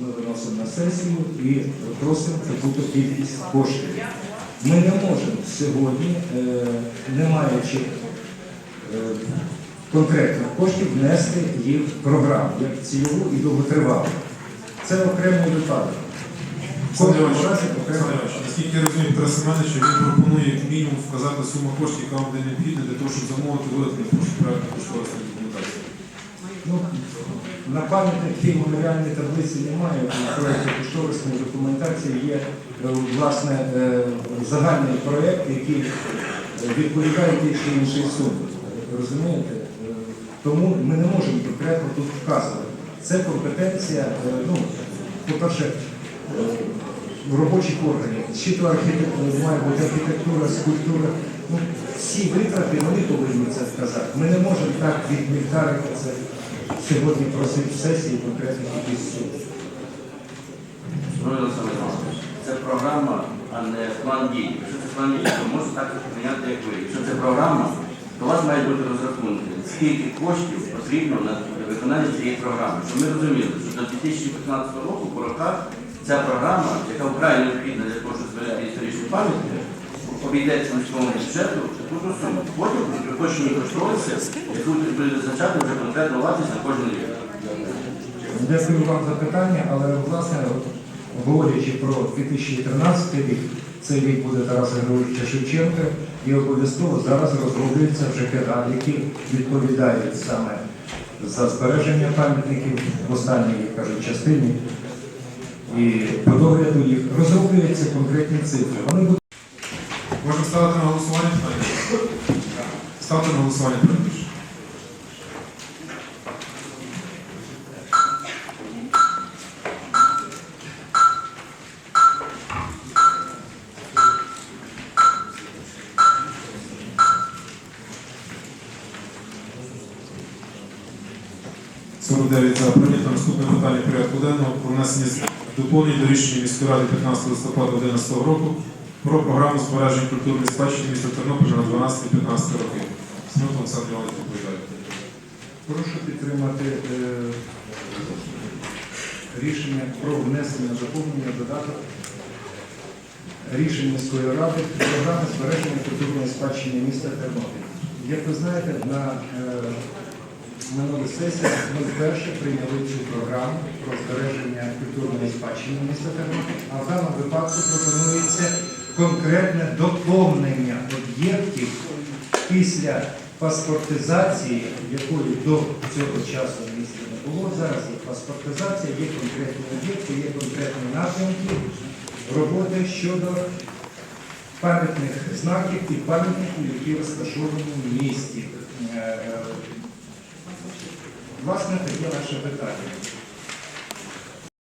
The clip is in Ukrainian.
ми виносимо на сесію і просимо таку кількість коштів. Ми не можемо сьогодні, е, не маючи е, конкретних коштів, внести їх в програму як цільову і довготривалу. Це окремий випадок. Наскільки я розумію, Тарас Семенович, він пропонує як мінімум вказати суму коштів, яка вам буде необхідна для того, щоб замовити виготовлення проєкту кошторисної документації. На пам'ятник тій меморіальній таблиці немає, у проєкті кошторисної документації є е, власне е, загальний проєкт, який відповідає тій чи іншій сумі. Розумієте? Е, Тому ми не можемо конкретно тут вказувати. Це компетенція, ну, по-перше, робочих органів. Чи то має бути архітектура, скульптура. Ну, всі витрати вони повинні це вказати. Ми не можемо так відмільтарити це сьогодні просити в сесії конкретних якісь. Шановний Олександр це програма, а не план дій. Якщо це план дій, то можна так прийняти, як ви. Якщо це програма, то у вас мають бути розрахунки, скільки коштів потрібно на виконання цієї програми. Щоб ми розуміли, що до 2015 року по роках ця програма, яка вкрай необхідна для того, щоб зберегти історичну пам'ять, обійдеться міському бюджету таку ж суму. Потім при припущенні кошториси, яку буде визначати вже конкретну вартість на кожен рік. Дякую вам за питання, але власне, говорячи про 2013 рік, цей рік буде Тараса Григоровича Шевченка, і обов'язково зараз розроблюються вже КЕДА, які відповідають саме за збереження пам'ятників в останній, як кажуть, частині. І по догляду їх розроблюються конкретні цифри. Вони ставити на голосування питання? Ставте на голосування проєкт за прийнято. Наступне питання порядку денного про внесення доповнень до рішення міської ради 15 листопада 2011 року про програму збереження культурної спадщини міста Тернополя на 12-15 роки. Смут Олександр Іванович доповідає. Прошу підтримати е, рішення про внесення доповнення додаток рішень міської ради програми збереження культурної спадщини міста Тернопіль. Як ви знаєте, на е, минулій сесії ми вперше прийняли цю програму про збереження культурної спадщини міста Тернопіль, а в даному випадку пропонується конкретне доповнення об'єктів після паспортизації, якої до цього часу в не було. Зараз є паспортизація, є конкретні об'єкти, є конкретні напрямки роботи щодо пам'ятних знаків і пам'ятників, які розташовані в місті. Е, Власне, таке наше питання.